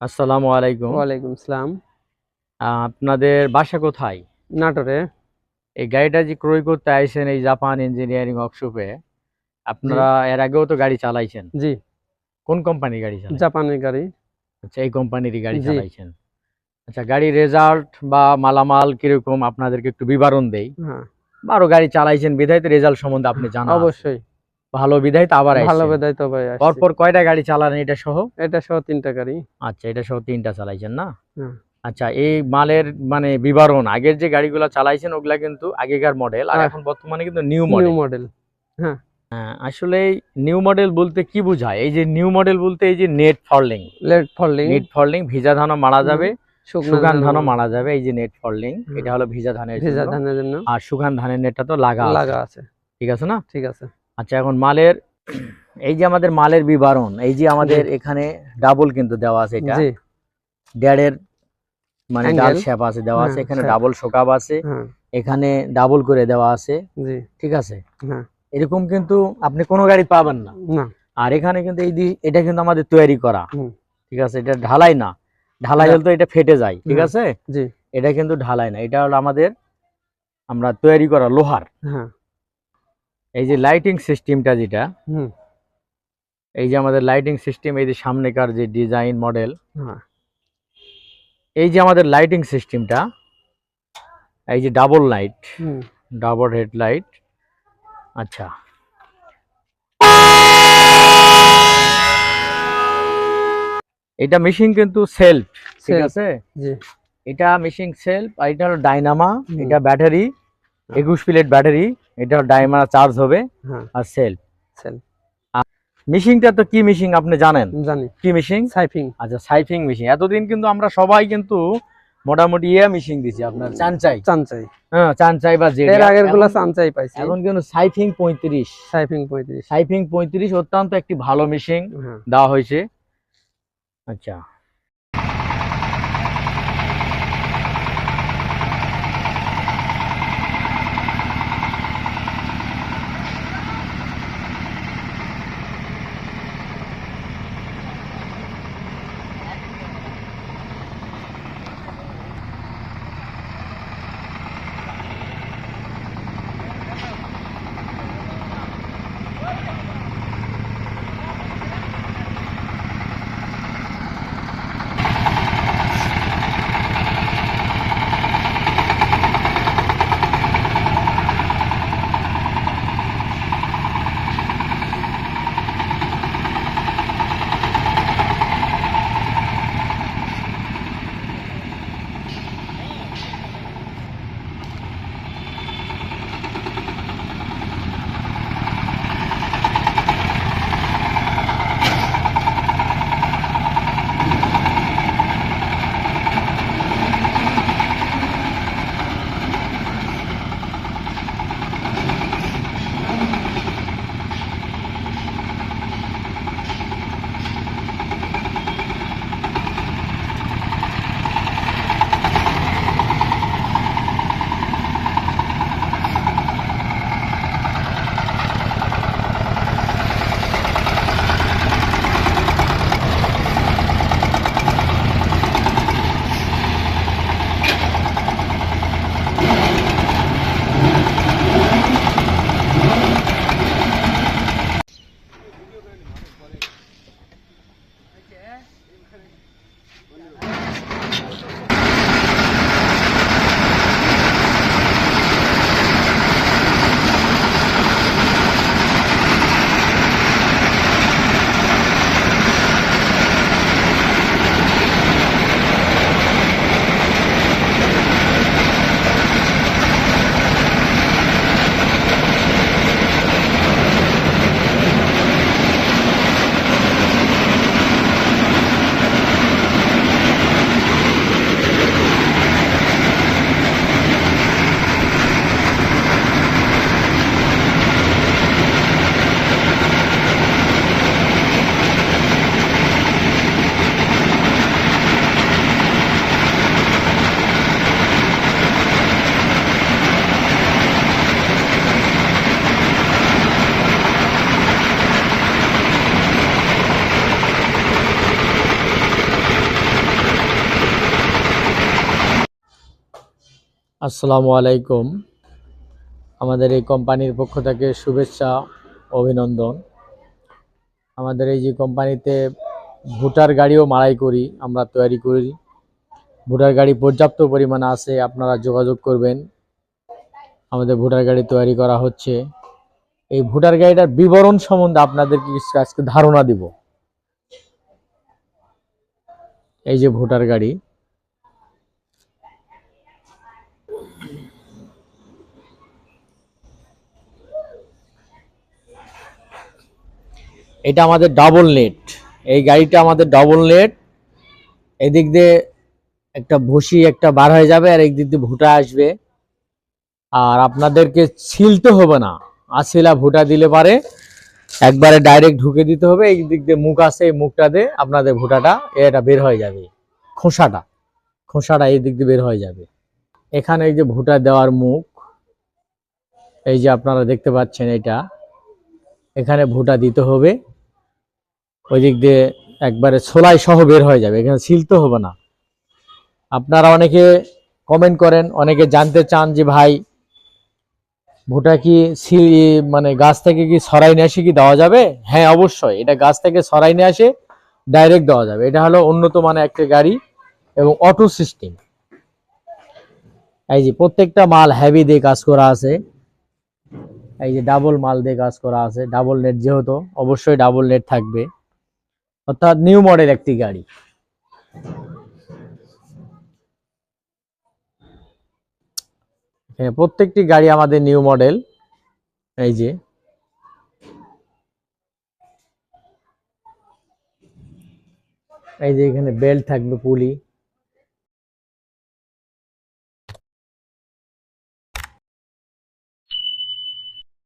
আসসালামু আলাইকুম। ওয়ালাইকুম আসসালাম। আহ, আপনাদের বাসা কোথায়? নাটোরে। এই গাড়িটা যে ক্রয় করতে আইছেন এই জাপান ইঞ্জিনিয়ারিং ওয়ার্কশপে আপনারা এর আগেও তো গাড়ি চালাইছেন? জি। কোন কোম্পানির গাড়ি চালাইছেন? জাপানের গাড়ি। আচ্ছা এই কোম্পানিরই গাড়ি। চালাইছেন। আচ্ছা গাড়ির রেজাল্ট বা মালামাল কীরকম আপনাদেরকে একটু বিবরণ দেই। হ্যাঁ। বারো গাড়ি চালাইছেন বিধায় তো রেজাল্ট সম্বন্ধে আপনি জানা আছে। অবশ্যই। ভালো বিধায় তো আবার ভালো। বেদায় তো ভাই পরপর কয়টা গাড়ি চালান এটা সহ? এটা সহ তিনটা গাড়ি। আচ্ছা এটা সহ তিনটা চালাইছেন না? হ্যাঁ। আচ্ছা এই মালের মানে বিবরণ আগের যে গাড়িগুলো চালাইছেন ওগুলা কিন্তু আগেকার মডেল আর হ্যাঁ। এখন বর্তমানে কিন্তু নিউ নিউ মডেল মডেল আসলে নিউ মডেল বলতে কি বোঝায়? এই যে নিউ মডেল বলতে এই যে net falling net falling net falling ভিজা ধানও মারা যাবে সুগান ধান ধানও মারা যাবে এই যে নেট হুম। এটা হলো ভিজা ধানের ভেজা। ধানের জন্য। আর সুগান ধানের নেটটা তো লাগা লাগা আছে। ঠিক আছে না? ঠিক আছে। আচ্ছা এখন মালের এই যে আমাদের মালের বিবরণ এই যে আমাদের এখানে ডাবল কিন্তু দেওয়া আছে এটা। জি। ড্যাডের মানে ডাল? শেপ আছে দেওয়া আছে হ্যাঁ, এখানে ডাবল শোকাব আছে হ্যাঁ। এখানে ডাবল করে দেওয়া আছে জি। ঠিক আছে? হ্যাঁ। এরকম কিন্তু আপনি কোনো গাড়ি পাবেন না। না। আর এখানে কিন্তু এই এটা কিন্তু আমাদের তৈরি করা। ঠিক আছে? এটা ঢালাই না। ঢালাই হলে তো এটা ফেটে যায় ঠিক আছে? জি। এটা কিন্তু ঢালাই না। এটা হলো আমাদের আমরা তৈরি করা লোহার। হ্যাঁ। এই যে লাইটিং সিস্টেমটা যেটা হুম। এই যে আমাদের লাইটিং সিস্টেম এই যে সামনেকার যে ডিজাইন মডেল হ্যাঁ। এই যে আমাদের লাইটিং সিস্টেমটা এই যে ডাবল লাইট ডাবল হেডলাইট আচ্ছা। এটা মেশিন কিন্তু সেলফ ঠিক আছে? এটা মেশিন সেলফ আর এটা হলো ডাইনামা এটা ব্যাটারি একুশ প্লেট ব্যাটারি এটা ডাইনামা চার্জ হবে হ্যাঁ। আর সেলফ সেল। মেশিনটা তো কি মেশিন আপনি জানেন? জানি। কি মেশিন? সাইফিং। আচ্ছা সাইফিং মেশিন। এতদিন কিন্তু আমরা সবাই কিন্তু মোটামুটি ইয়া মেশিন দিছি আপনার চানচাই। চানচাই। হ্যাঁ চানচাই বা জেড এর আগেরগুলা চানচাই পাইছি। এখন কিন্তু সাইফিং পঁয়ত্রিশ। সাইফিং পঁয়ত্রিশ। সাইফিং পঁয়ত্রিশ অত্যন্ত একটি ভালো মেশিন হ্যাঁ। দেওয়া হয়েছে। আচ্ছা। আসসালামু আলাইকুম। আমাদের এই কোম্পানির পক্ষ থেকে শুভেচ্ছা, অভিনন্দন। আমাদের এই যে কোম্পানিতে ভোটার গাড়িও মাড়াই করি, আমরা তৈরি করি। ভোটার গাড়ি পর্যাপ্ত পরিমাণে আছে, আপনারা যোগাযোগ করবেন। আমাদের ভোটার গাড়ি তৈরি করা হচ্ছে। এই ভোটার গাড়িটার বিবরণ সম্বন্ধে আপনাদেরকে কিছু আজকে ধারণা দিব। এই যে ভোটার গাড়ি এটা আমাদের ডাবল নেট এই গাড়িটা আমাদের ডাবল নেট এদিক দিয়ে একটা ভুসি একটা বার হয়ে যাবে আর একদিক দিয়ে ভুটা আসবে। আর আপনাদেরকে ছিলতে হবে না। আসিলা ভুটা দিলে পারে। একবারে ডাইরেক্ট ঢুকে দিতে হবে। এই দিক দিয়ে মুখ আছে, এই মুখটা দিয়ে আপনাদের ভুটাটা, এটা বের হয়ে যাবে। খোসাটা খোসাটা এই দিক দিয়ে বের হয়ে যাবে। এখানে এই যে ভুটা দেওয়ার মুখ, এই যে আপনারা দেখতে পাচ্ছেন এটা। এখানে ভুটা দিতে হবে। ওই দিক দিয়ে একবারে ছোলাই সহ বের হয়ে যাবে, এখানে ছিলতে হবে না। আপনারা অনেকে কমেন্ট করেন, অনেকে জানতে চান যে ভাই, ভুটা কি মানে গাছ থেকে কি সরাই নিয়ে আসে কি দেওয়া যাবে? হ্যাঁ অবশ্যই, এটা গাছ থেকে সরাই নিয়ে আসে ডাইরেক্ট দেওয়া যাবে। এটা হলো উন্নত মানের একটা গাড়ি এবং অটো সিস্টেম এই যে প্রত্যেকটা মাল হেভি দিয়ে কাজ করা আছে। এই যে ডাবল মাল দিয়ে কাজ করা আছে ডাবল নেট যেহেতু, অবশ্যই ডাবল নেট থাকবে। অর্থাৎ নিউ মডেল একটি গাড়ি। হ্যাঁ প্রত্যেকটি গাড়ি আমাদের নিউ মডেল, এই যে। এই যে এখানে বেল্ট থাকবে পুলি।